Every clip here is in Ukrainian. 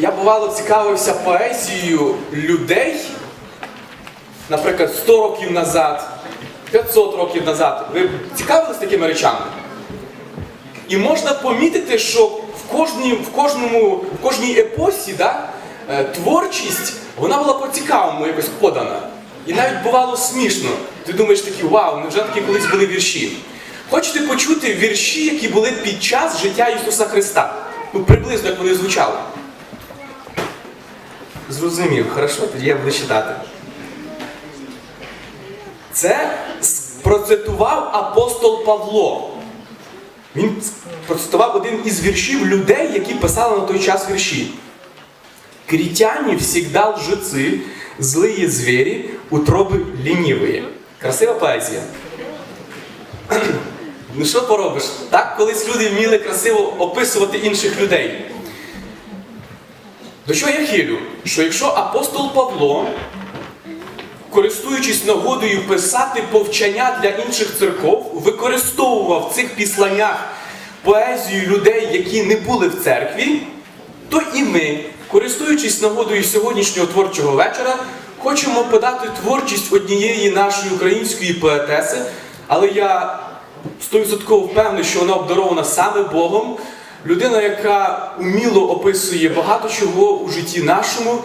Я бувало цікавився поезією людей, наприклад, 100 років назад, 500 років назад. Ви цікавились такими речами? І можна помітити, що в, кожній, в, кожному, в кожній епосі да, е, творчість вона була по-цікавому якось подана. І навіть бувало смішно. Ти думаєш такі, вау, невже такі колись були вірші? Хочете почути вірші, які були під час життя Ісуса Христа? Ну, приблизно як вони звучали. Зрозумів, хорошо, тоді я буду читати. Це процитував апостол Павло. Він процитував один із віршів людей, які писали на той час вірші. Критяне всегда лжецы, злые звери, утроби лінівої. Красива поезія. Ну що поробиш? Так колись люди вміли красиво описувати інших людей. До чого я хилю? Що якщо апостол Павло, користуючись нагодою писати повчання для інших церков, використовував в цих післаннях поезію людей, які не були в церкві, то і ми, користуючись нагодою сьогоднішнього творчого вечора, хочемо подати творчість однієї нашої української поетеси, але я 100% впевнений, що вона обдарована саме Богом. Людина, яка уміло описує багато чого у житті нашому.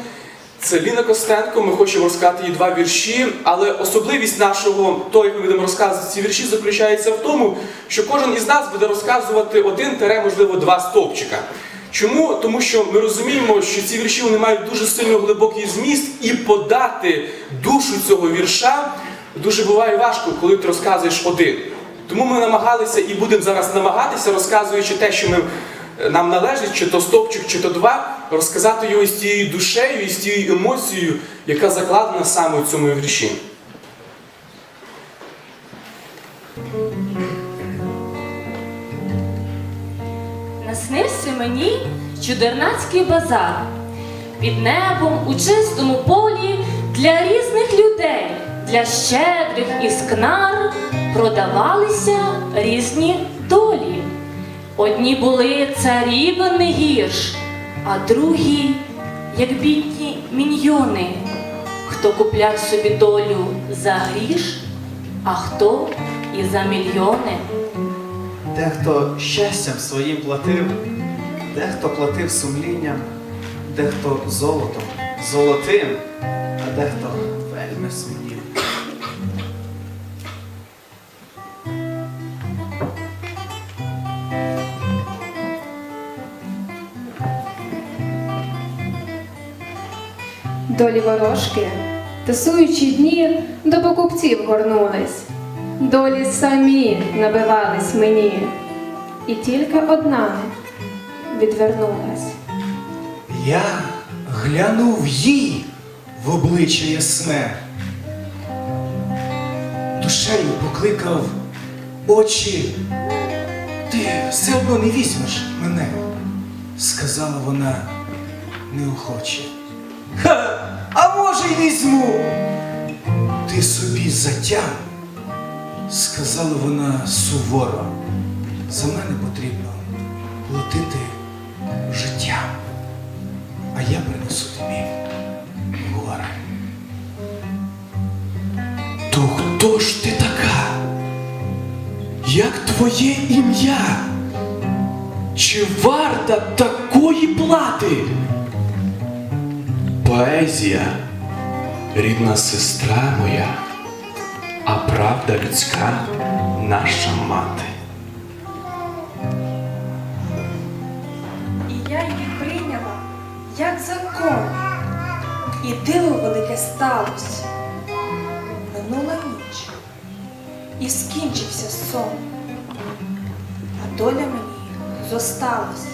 Це Ліна Костенко. Ми хочемо розказати їй два вірші, але особливість нашого, того, як ми будемо розказувати ці вірші, заключається в тому, що кожен із нас буде розказувати один тере, можливо, два стовпчика. Чому? Тому що ми розуміємо, що ці вірші вони мають дуже сильно глибокий зміст, і подати душу цього вірша дуже буває важко, коли ти розказуєш один. Тому ми намагалися і будемо зараз намагатися, розказуючи те, що ми, е, нам належить, чи то стовпчик, чи то два, розказати його з тією душею і з тією емоцією, яка закладена саме у цьому вірші. Наснився мені чудернацький базар під небом у чистому полі для різних людей, для щедрих і скнар продавалися різні долі. Одні були царівен гірш, а другі, як бідні міньйони, хто купляв собі долю за гріш, а хто і за мільйони. Дехто щастям своїм платив, дехто платив сумлінням, дехто золотом, золотим, а дехто вельми сумнів. Долі ворожки, тасуючи дні, до покупців горнулись, долі самі набивались мені, і тільки одна відвернулась. Я глянув їй в обличчя ясне, душею покликав очі, ти все одно не візьмеш мене, сказала вона неохоче. Ха, а візьму. Ти собі затям, сказала вона суворо. За мене потрібно платити життям, а я принесу тобі горе. То хто ж ти така? Як твоє ім'я? Чи варта такої плати? Поезія, рідна сестра моя, а правда людська наша мати. І я її прийняла як закон. І диво велике сталося. Минула ніч, і скінчився сон, а доля мені зосталась.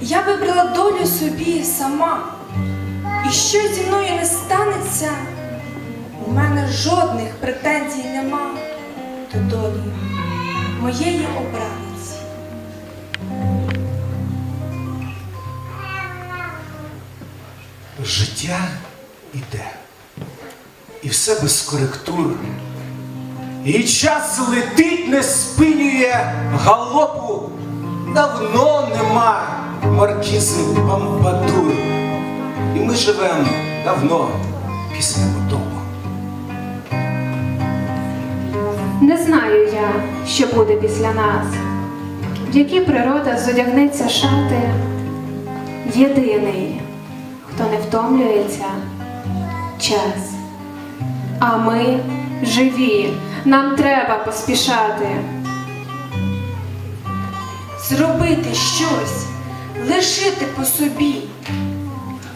Я вибрала долю собі сама, і що зі мною не у мене жодних претензій нема до долі моєї обраниці. Життя іде. І все без коректур. І час летить, не спинює галопу. Давно нема маркізи Бамбадур. І ми живемо давно після потопу. Не знаю я, що буде після нас, в які природа зодягнеться шати. Єдиний, хто не втомлюється, час. А ми живі, нам треба поспішати. Зробити щось, лишити по собі.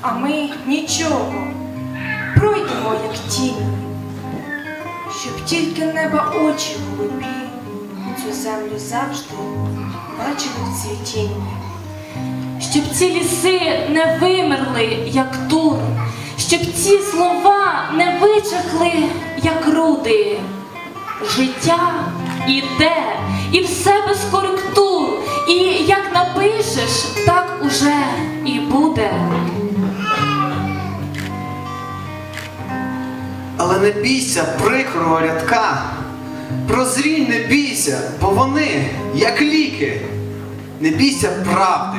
А ми нічого, як щоб тільки неба очі голубі цю землю завжди бачили в цвітінні. щоб ці ліси не вимерли, як тур, щоб ці слова не вичахли, як руди. Життя іде, і все без коректур, і як напишеш, так не бійся прикрого рядка. Прозрінь не бійся, бо вони, як ліки. Не бійся правди,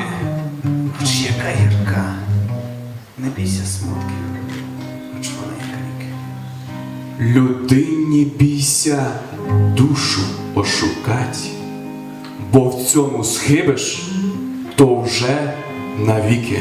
хоч яка гірка. Не бійся смутків, хоч вони як ріки. Людині бійся душу ошукать, бо в цьому схибиш, то вже навіки.